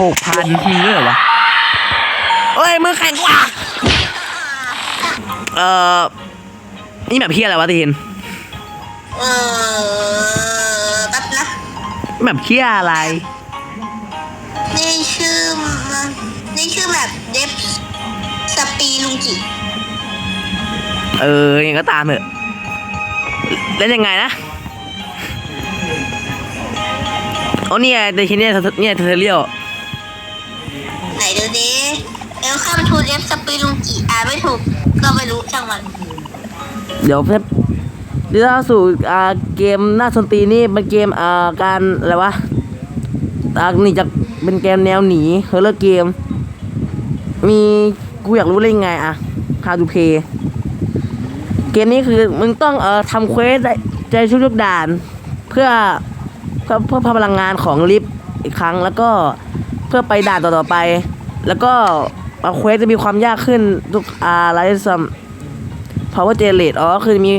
หกพันมีด้วยเหรอวะเอ้ยมือแข็งกว่าเอ่อ นี่แบบเพี้ยอะไรวะตีนเออแป๊บนะ แบบเพี้ยอะไร นี่ชื่อมันนี่ชื่อแบบเดฟสปีลุงจิ เออยังก็ตามเถอะเล่นยังไงนะโอ้เนี่ยแต่ทีเนี้ยเนี่ยเทเรียล ไหนดูดิเอลคัมทูเดฟสปีลุงจิอ่านไม่ถูก ก็ไม่รู้ช่างมันเดี๋ยวเพื่อนเดี๋ยวเราสู่อ่าเกมหน้าสนตีนี่เป็นเกมอ่าการอะไรวะอ่านี่จะเป็นเกมแนวหนีเฮอร์เรอร์เกม มีกูอยากรู้เล่นยังไงอะ How to play เกมนี้คือมึงต้องเอ่อทำเควสได้ใจชุกด่าน เพื่อเพื่อเพื่อพลังงานของลิฟต์อีกครั้งแล้วก็ เพื่อไปด่านต่อๆไป แล้วก็เอาเควสจะมีความยากขึ้นทุกอ่าไรซัม power generate อ๋อคือมี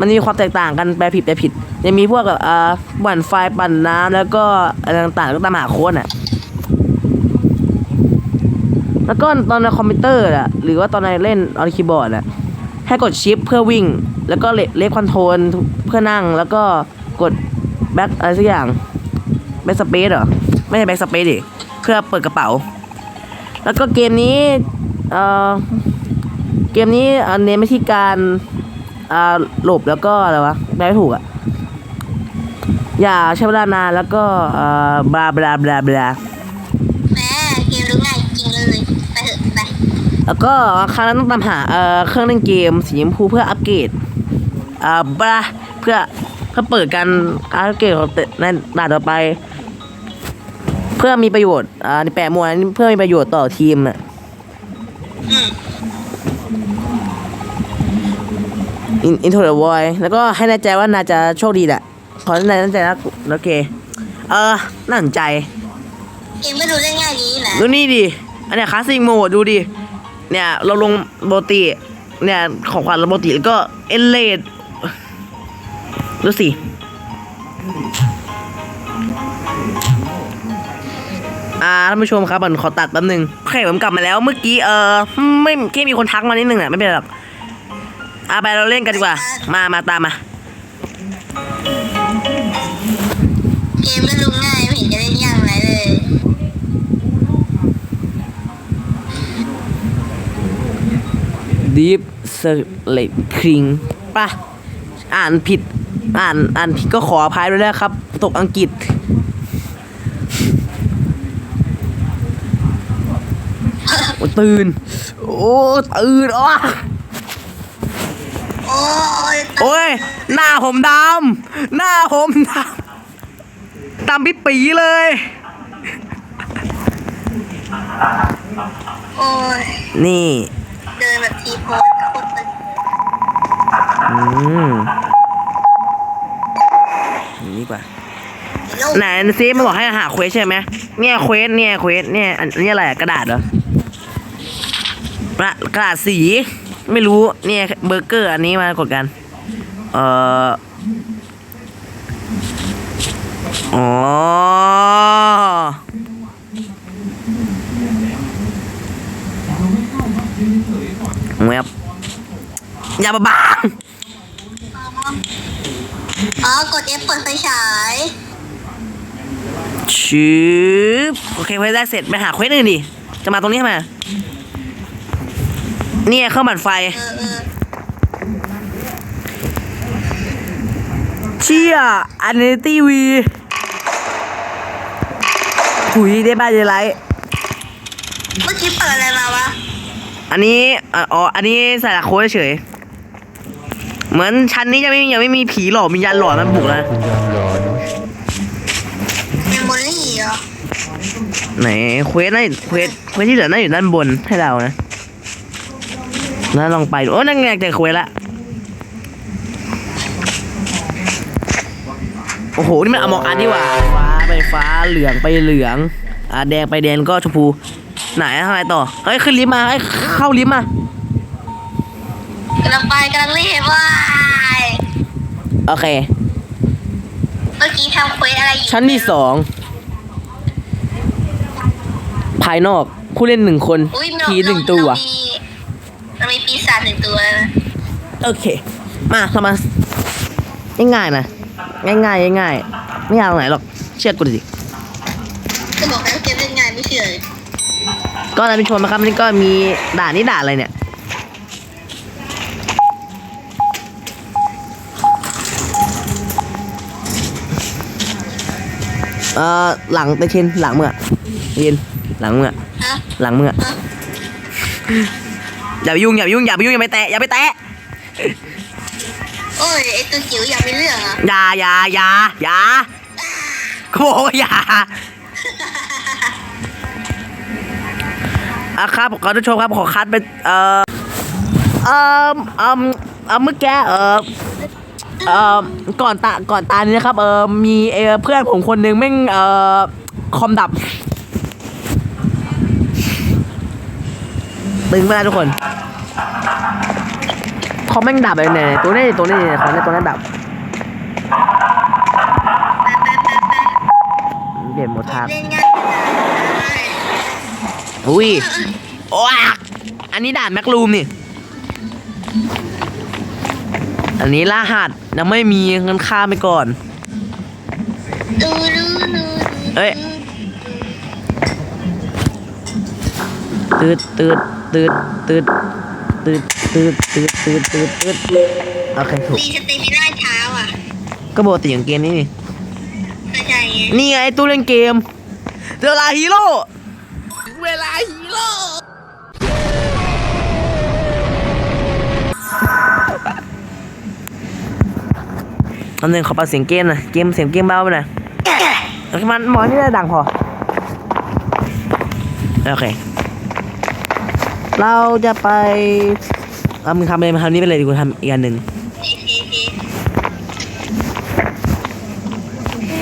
มันมีความแตกต่างกันแปลผิดแปลผิดจะมีพวกแบบอ่าปั่นไฟปั่นน้ำแล้วก็อะไรต่างๆก็ตามหาโค้ดอะแล้วก็ตอนในคอมพิวเตอร์อะหรือว่าตอนในเล่นออนคีย์บอร์ดอะให้กดชิปเพื่อวิ่ง แล้วก็เลขคอนโทรลเพื่อนั่งแล้วก็กดแบ็คอะไรสักอย่างแบ็คสเปซเหรอ ไม่ใช่แบ็คสเปซดิ เพื่อเปิดกระเป๋า แล้วก็เกมนี้เอ่อเกมนี้อะเน้นไปที่การอ่าหลบแล้วก็อะไรวะแปลไม่ถูกอะอย่าใช้เวลานานแล้วก็อ่าบลาบลาบลาบลาแหมเกมรู้ง่ายจริงเลยไปเถอะไปแล้วก็ครั้งนั้นต้องตามหาเอ่อเครื่องเล่นเกมสีชมพูเพื่ออัปเกรดอ่าบลาเพื่อเพื่อเปิดการอัปเกรดของในด่านต่อไป เพื่อมีประโยชน์อ่าในแปะมวนเพื่อมีประโยชน์ต่อทีมอะอืมอินโทรเวอยแล้วก็ให้แน่ใจว่านาจะโชคดีแหละขอให้นายแน่ใจนะโอเค เออน่าสนใจเกมไม่รู้เล่นง่ายนี้นะดูนี่ดิอันเนี้ยคลาสสิกโหมดดูดิเนี่ยเราลงโบติเนี่ยของขวัญเราโบติแล้วก็เอเลดดูสิ อ่าท่านผู้ชมครับผมขอตัดแป๊บนึงโอเคผมกลับมาแล้วเมื่อกี้เออไม่แค่มีคนทักมานิดนึงอะไม่เป็นไรหรอกอ่าไปเราเล่นกันดีกว่า มามาตามมาเกมไม่รู้ง่ายไม่เห็นจะเล่นยากอะไรเลย Deep Select King ป่ะอ่านผิด อ่านอ่านผิดก็ขออภัยด้วยนะครับ ตกอังกฤษ โอ้ตื่น โอ้ตื่นอ๋อโอ้ยโอ้ย หน้าผมดำหน้าผมดำดำปิดปีเลย โอ้ย นี่ เดินแบบทีโพสโคตรตึงอืมนี่ดีกว่า โลก ไหนซิมันบอกให้หาเควสใช่ไหมเนี่ยเควสเนี่ยเควสเนี่ยอันนี้อะไรอะกระดาษเหรอ กระกระดาษสี ไม่รู้เนี่ยเบอร์เกอร์อันนี้มากดกัน เอ่ออ๋อแวบอย่าบาบางอ๋อกด F เปิดไฟฉายชืบโอเคเควสได้เสร็จไปหาเควสอื่นดิ จะมาตรงนี้ทำไม เนี่ยเครื่องปั่นไฟเออเออเชี่ยอันนี้ทีวีถุยได้บ้าเดไลท์เมื่อกี้เปิดอะไรมาวะ อันนี้อะอ๋ออันนี้ใส่ละโค้ดเฉยๆเหมือนชั้นนี้ยังไม่ยังไม่มีผีหลอกมียันหลอนมันบุกแล้วเมมโมรี่เหรอไหนเควสน่าเควสเควสที่เหลือน่าอยู่ด้านบนให้เรานะ แล้วลองไปดูโอ้นั่นไงเจอเควสละ โอ้โห นี่มันอมองอันนี่หว่า ฟ้าไปฟ้าเหลืองไปเหลือง อ่าแดงไปแดงก็ชมพู ไหนทำไมต่อ เฮ้ย ขึ้นลิฟต์มาเฮ้ยเข้าลิฟต์มากำลังไปกำลังรีบว้ายโอเค เมื่อกี้ทำเควสอะไรอยู่ชั้นที่สอง ภายนอกผู้เล่นหนึ่งคนอุ้ยผีหนึ่งตัวเรามีเรามีปีศาจหนึ่งตัวนะโอเค มาเรามาง่ายๆนะง่ายๆง่ายๆไม่ยากตรงไหนหรอกเชื่อกูดิจะบอกแล้วเกมเล่นง่ายไม่เชื่อเลยก็ท่านผู้ชมนะครับนี่ก็มีด่านนี่ด่านอะไรเนี่ยเอ่อหลังตะเชนหลังมึงอะเย็นหลังมึงอะฮะหลังมึงอะฮะ อย่าไปยุ่งอย่าไปยุ่งอย่าไปยุ่งอย่าไปแตะอย่าไปแตะโอ้ยไอตัวจิ๋วอยากเป็นเรื่องเหรอะอย่าอย่าอย่าอย่ากูบอกว่าอย่าอะครับขอทุกชมครับขอคัดเป็นเอ่อเอ่อเอ่อเอ่อเมื่อกี้เอ่อเอ่อก่อนตาก่อนตานี้นะครับเอ่อมีเอ่อเพื่อนผมคนหนึงแม่งเอ่อคอมดับ ตึงไปแล้วทุกคนคอมแม่งดับเลยเนี่ยตัวนี้ตัวนี้คอมนี้ตัวนี้ดับเด่นหมดทางเล่นง่ายง่ายอุ้ยโอ้ยอันนี้ด่านแม็กลูมนี่อันนี้ล่าหัดยังไม่มีเงินค่าไปก่อนดูดูดูเอ้ย ตืดตืดตืดตืดตืดตืดตืดตืดตืดตืดโอเคถูกมีสเตมิน่าเช้าอะ ก็ปกติอย่างเกมนี้นี่เข้าใจไงนี่ไงตู้เล่นเกม เวลาฮีโร่ เวลาฮีโร่ตอนนึงขอเปิดเสียงเกมหน่อยเกมเสียงเกมเบาไปหน่อยโอเคมันหมอนี่ได้ดังพอ โอเค เราจะไปเอามึงทำอะไรมาทำนี้ไปเลยดีกว่าทำอีกอันหนึ่ง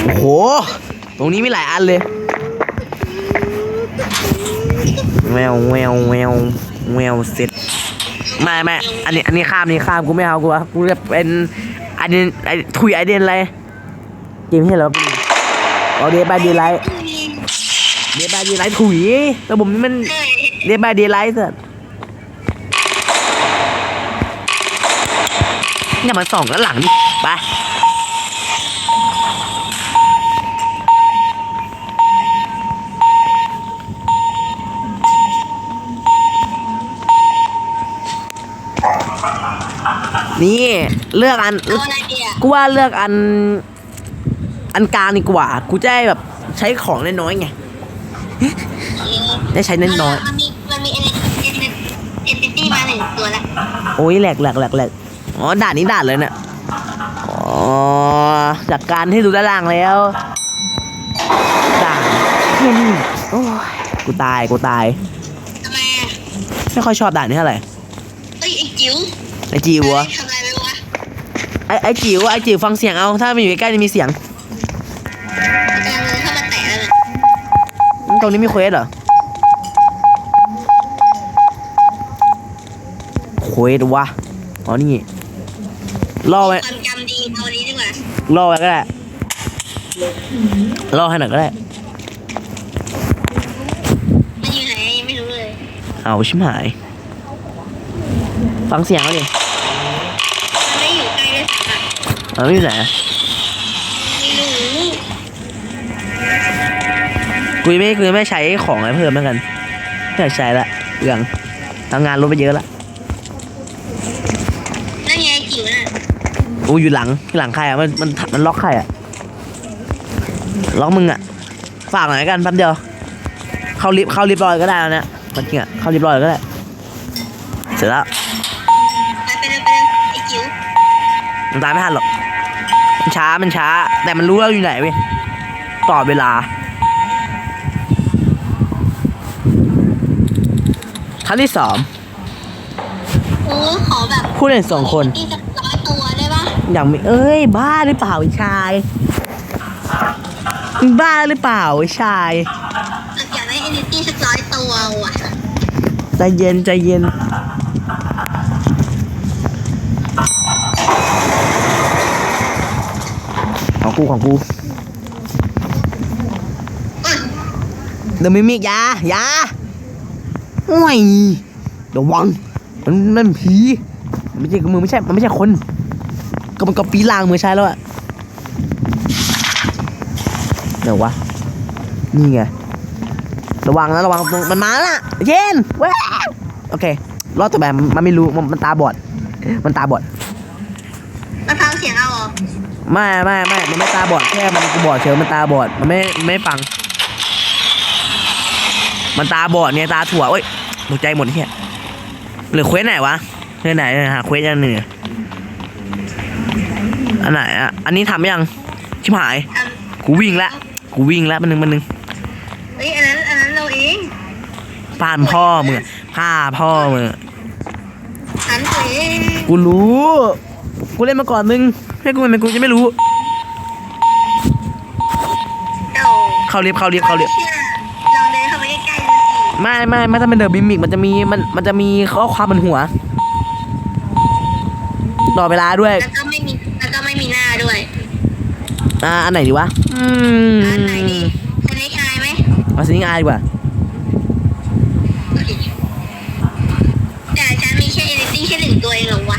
โอ้โห ตรงนี้มีหลายอันเลยแววแววแววแววเสร็จไม่ไม่อันนี้ อันนี้ข้ามนี่ข้ามกูไม่เอากูวะกูจะเป็นอันนี้ไอถุยไอเดนอะไรเกมที่เราเป็นเอาเดบายเดไลท์เดบายเดไลท์ถุยระบบนี้มันเฮ้ยเดบายเดไลท์สัส เนี่ยมันส่องกันหลังดิไปนี่เลือกอันเอาอะไรดีอะกูว่าเลือกอัน อันกลางดีกว่า กูจะได้แบบใช้ของน้อยๆไง ได้ใช้น้อยมันมีมันมีเอเนเอเนเอเนตี้มาหนึ่งตัวละ ๆโอ้ยแหลกแหลกแหลกแหลก อ๋อด่านนี้ด่านเลยเนี่ยอ๋อจากการที่ดูด้านล่างแล้วด่านเฮียนี่โอ้ยกูตายกูตาย ทำไมอะไม่ค่อยชอบด่านนี้เท่าไหร่เอ้ยไอ้จิ๋วไอจิ๋วอะทำอะไรไปวะไอไอจิ๋วไอจิ๋วฟังเสียงเอาถ้ามันอยู่ใกล้ๆจะมีเสียงกำลังเข้ามาแตะแล้วนะอืมตรงนี้มีเควสเหรอเควสวะอ๋อนี่ ล่อไว้ความจำดีเอานี้ดีกว่าล่อไว้ก็ได้ล่อให้หน่อยก็ได้มันอยู่ไหนยังไม่รู้เลยเอาชิมหาย ฟังเสียงเขาดิมันไม่อยู่ใกล้ด้วยซ้ำอะเอาไม่อยู่ไหนอะไม่รู้กูยังไม่กูยังไม่ใช้ของอะไรเพิ่มเหมือนกันไม่อยากใช้ละเรื่องทำงานลดไปเยอะละ กูอยู่หลังหลังใครอะมันมันมันล็อกใครอะล็อกมึงอะฝากหน่อยกันแป๊บเดียวเข้าลิฟเข้าลิฟต์รอยก็ได้แล้วเนี่ยมันจริงอะเข้าลิฟต์รอยก็ได้เสร็จแล้วไปเลยไปเลยไอ้จิ๋วมันตามไม่ทันหรอกมันช้ามันช้า แต่มันรู้ว่าอยู่ไหนเว้ยต่อเวลาขั้นที่สองโอ้ขอแบบผู้เล่นสองคนอีกสักร้อยตัวได้ อย่างมีเอ้ย บ้าหรือเปล่าไอ้ชายมึงบ้าหรือเปล่าไอ้ชายอยากได้เอเนตี้สักร้อยตัวว่ะใจเย็นใจเย็นของกูของกูเอ้ยเดอะมิมิกอยาอยาห่วยระวังมันมันผีมันไม่ใช่มือไม่ใช่ มันไม่ใช่คน ก็มันก็ปีลางมือใช้แล้วอะเดี๋ยววะ นี่ไง ระวังนะระวังตรงมันมาแล้วนะเย็นเว้ยโอเค รอดตัวแบบมันไม่รู้มันมันตาบอด มันตาบอด มันฟังเสียงเอาเหรอไม่ไม่ไม่มันไม่ตาบอดแค่มันบอดเฉยมันตาบอด มันไม่ไม่ฟัง มันตาบอดเนี่ยตาถั่วเอ้ยตกใจหมดเฮียเหลือเควสไหนวะเควสไหนหาเควสอันหนึ่ง อะอันไหนอะ อันนี้ทำยัง ชิบหายอันกูวิ่งละ กูวิ่งละมันหนึ่งมันหนึ่งเฮ้ยอันนั้นอันนั้นเราเองป้านพ่อมึงอะผ้าพ่อมึงอะอันตัวเองกูรู้ กูเล่นมาก่อนมึงให้กูเป็นกูจะไม่รู้ เจ้าเข้าลิฟต์เข้าลิฟต์เข้าลิฟต์เชื่อลองเดินเข้าไปใกล้ๆดูสิไม่ไม่ไม่ถ้าเป็นเดอะบิมิกมันจะมีมันมันจะมีข้อความบนหัว ต่อเวลาด้วย แล้วก็ไม่มีแล้ว ก็ไม่มีหน้าด้วย อ่าอันไหนดีวะ อืมอันไหนดีสเนคไอไหมเอาสิงอายดีกว่า แต่ฉันมีแค่เอลิตี้แค่หนึ่งตัวเองเหรอวะ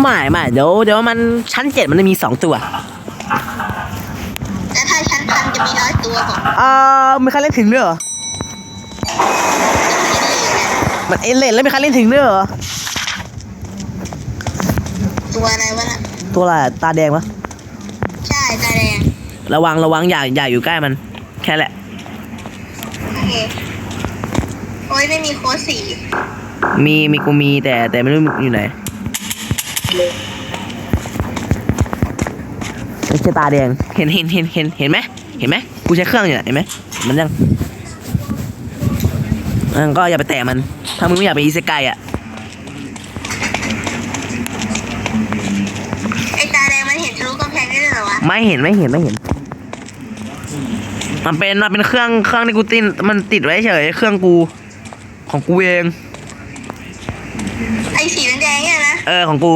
ไม่ไม่เดี๋ยวเดี๋ยวมันชั้นเจ็ดมันจะมีสองตัว แล้วถ้าฉันพันจะมีร้อยตัวบอกเอ่อมีใครเล่นถึงด้วยเหรอ มันเอเลนแล้วมีใครเล่นถึงด้วยเหรอ ตัวอะไรวะน่ะ ตัวอะไรอะตาแดงวะใช่ตาแดง ระวังระวังอย่าอย่าอยู่ใกล้มัน แค่แหละ โอเค โอ้ยไม่มีโค้ดสีมีมีกูมีแต่แต่ไม่รู้อยู่ไหนไม่ใช่ตาแดง เห็นเห็นเห็นเห็นเห็นไหมเห็นไหมกูใช้เครื่องอยู่น่ะเห็นไหมมันยังมันก็อย่าไปแตะมัน ถ้ามึงไม่อยากไปอีเซไกอะ ไอ้ตาแดงมันเห็นทะลุกำแพง ได้ด้วยเหรอวะไม่เห็นไม่เห็นไม่เห็น มันเป็นมันเป็นเครื่องเครื่องที่กูติดมันติดไว้เฉยเครื่องกู ของกูเอง ไอ้สีแดงๆเนี่ยนะ เออของกู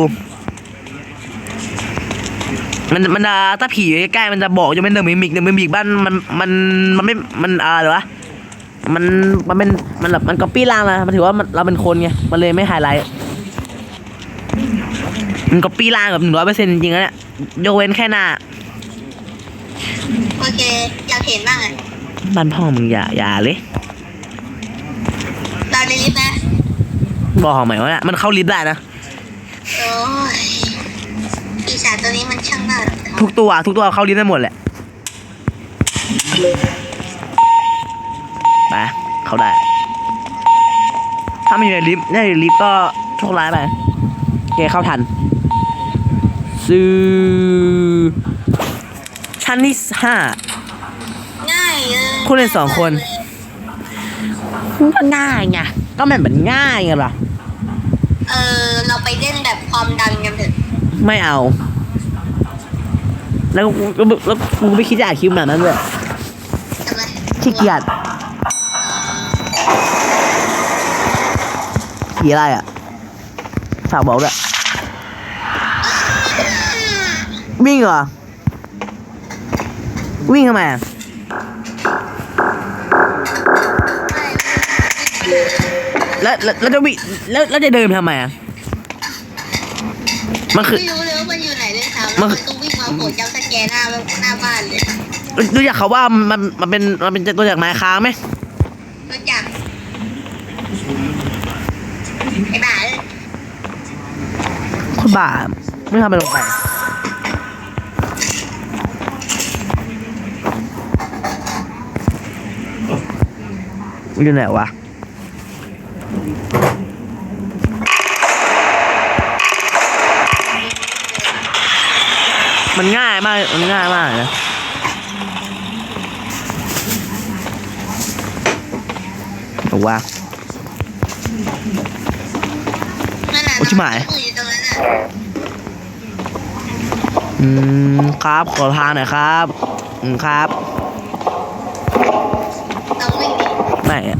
มันมันจะถ้าผีอยู่ใกล้ๆมันจะบอกจะเป็นเดอะมิมิกเดอะมิมิกบ้านมันมันมันไม่มันอ่าหรอวะมันมันเป็นมันแบบมันก็ปี้ล่างนะมันถือว่ามันเราเป็นคนไงมันเลยไม่ไฮไลท์มันก็ปี้ล่างแบบหนึ่งร้อยเปอร์เซ็นต์จริงๆนะเนี่ยยกเว้นแค่หน้าโอ เค อยากเห็นบ้างอะบ้านพ่อมึงอย่าอย่าเลยเราในลิฟต์นะบอกของใหม่ว่าเนี่ยมันเข้าลิฟต์ได้นะ โอ้ยปีศาจตัวนี้มันช่างน่ารักทุกตัวทุกตัวเข้าลิฟต์ได้หมดแหละไปเข้าได้ ถ้ามันอยู่ในลิฟต์ในลิฟต์ก็โชคร้ายไปโอเคเข้าทันซื้อ ชั้นที่ห้าง่ายเลยคุณเล่นสองคนก็ง่ายไงก็มันเหมือนง่ายไงล่ะเออเราไปเล่นแบบความดันกันเถอะไม่เอา แล้วกูแล้วแล้วกูไม่คิดจะอ่านคลิปแบบนั้นเลยทำไมขี้เกียจผีอะไรอะฝากบอกด้วยวิ่งเหรอ วิ่งทำไมอะแล้วแล้วแล้วจะวิ่งแล้วแล้วจะเดินทำไมอะมันคือไม่รู้เลยว่ามันอยู่ไหนเลยซ้ำมัแล้วนมันก็วิ่งมาโผล่จับสแกนหน้าหน้าบ้านเลยรู้จักเขาว่ามันมันเป็นมันเป็นตัวจากไม้ค้างไหมรู้จักไอ้บ้าเลยคนบ้าไม่ทำอะไรลงไป อยู่ไหนวะมันง่ายมาก มันง่ายมากเลยนะบอกว่านั่นน่ะโอ้ชิบหายน้องอยู่ตรงนั้นน่ะอืม ครับ ขอทางหน่อยครับ อืม ครับ ต้องวิ่งดิ ไม่อะ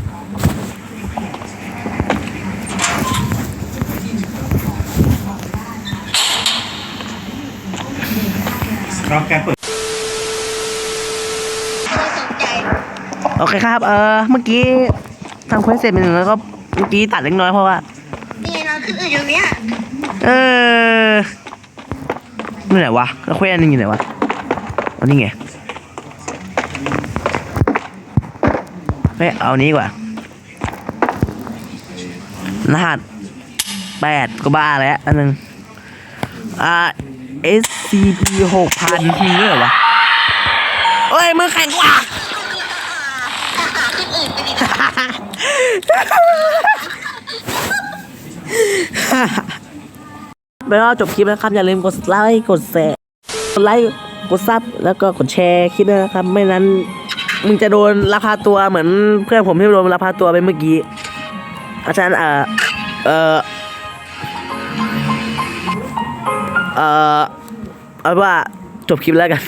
ครับการเปิดไม่สนใจโอเคครับ เออเมื่อกี้ทำเควสเสร็จไปหนึ่งแล้วก็เมื่อกี้ตัดเล็กน้อยเพราะว่า นี่เราคืออื่นอยู่เนี้ยเออนี่ไหนวะแล้วเควสอันหนึงอยู่ไหนวะอันนี้ไง เฮ้ยเอานี้กว่ารหัสแปดก็บ้าแล้วอันหนึงอ่า SCP หกพันมีด้วยเหรอวะเอ้ยมือแข็งกว่าขึ้นอื่นไปดิแล้วก็จบคลิปนะครับ อย่าลืมกดไลค์กดแชร์กดไลค์กดซับแล้วก็กดแชร์คลิปนะครับ ไม่นั้น มึงจะโดนลักพาตัวเหมือนเพื่อนผมที่โดนลักพาตัวไปเมื่อกี้อาจารย์เอ่อเอ่อเอ่อเอาเป็นว่าจบคลิปแล้วกัน